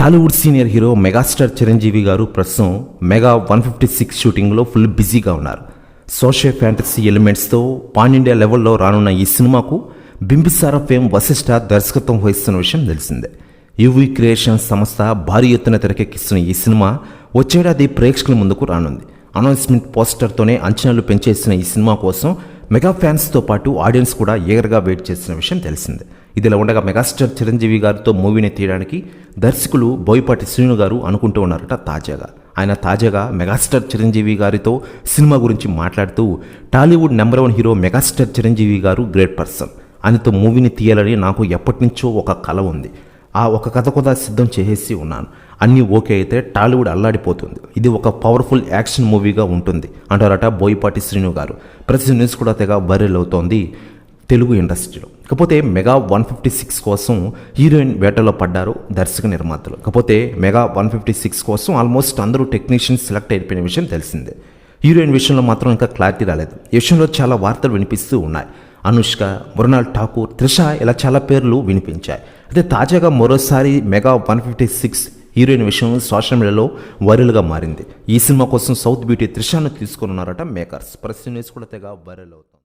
Tollywood senior hero megastar Chiranjeevi గారు ప్రస్తుతం mega one fifty six షూటింగ్లో ఫుల్ బిజీగా ఉన్నారు. సోషల్ ఫ్యాంటసీ ఎలిమెంట్స్తో పాన్ ఇండియా లెవెల్లో రానున్న ఈ సినిమాకు బింబిసార ఫేమ్ వశిష్ఠ దర్శకత్వం వహిస్తున్న విషయం తెలిసిందే. యువి క్రియేషన్ సంస్థ భారీ ఎత్తున తెరకెక్కిస్తున్న ఈ సినిమా వచ్చేడాది ప్రేక్షకుల ముందుకు రానుంది. అనౌన్స్మెంట్ పోస్టర్తోనే అంచనాలు పెంచేసిన ఈ సినిమా కోసం మెగా ఫ్యాన్స్తో పాటు ఆడియన్స్ కూడా ఏగర్గా వెయిట్ చేసిన విషయం తెలిసిందే. ఇదిలా ఉండగా మెగాస్టార్ చిరంజీవి గారితో మూవీని తీయడానికి దర్శకులు బోయపాటి శ్రీను గారు అనుకుంటూ ఉన్నారట తాజాగా. ఆయన తాజాగా మెగాస్టార్ చిరంజీవి గారితో సినిమా గురించి మాట్లాడుతూ Tollywood number one hero megastar Chiranjeevi గారు గ్రేట్ పర్సన్. ఆయనతో మూవీని తీయాలని నాకు ఎప్పటి నుంచో ఒక కళ ఉంది. ఆ ఒక కథ కూడా సిద్ధం చేసేసి ఉన్నాను. అన్నీ ఓకే అయితే టాలీవుడ్ అల్లాడిపోతుంది. ఇది ఒక పవర్ఫుల్ యాక్షన్ మూవీగా ఉంటుంది. అంటారట బోయపాటి శ్రీను గారు. ప్రతి న్యూస్ కూడా తెగ వైరల్ అవుతోంది తెలుగు ఇండస్ట్రీలో. కాకపోతే మెగా వన్ ఫిఫ్టీ సిక్స్ కోసం హీరోయిన్ వేటలో పడ్డారు దర్శక నిర్మాతలు. కాకపోతే మెగా వన్ ఫిఫ్టీ సిక్స్ కోసం ఆల్మోస్ట్ అందరూ టెక్నీషియన్స్ సెలెక్ట్ అయిపోయిన విషయం తెలిసిందే. హీరోయిన్ విషయంలో మాత్రం ఇంకా క్లారిటీ రాలేదు. ఈ విషయంలో చాలా వార్తలు వినిపిస్తూ ఉన్నాయి. అనుష్క మృణాల్ ఠాకూర్ త్రిష ఇలా చాలా పేర్లు వినిపించాయి. అయితే తాజాగా మరోసారి mega one fifty six heroine విషయం సోషల్ మీడియాలో వైరల్గా మారింది. ఈ సినిమా కోసం సౌత్ బ్యూటీ త్రిషాను తీసుకున్నారట మేకర్స్. ప్రస్తుతం న్యూస్ కూడా తెగ వైరల్ అవుతుంది.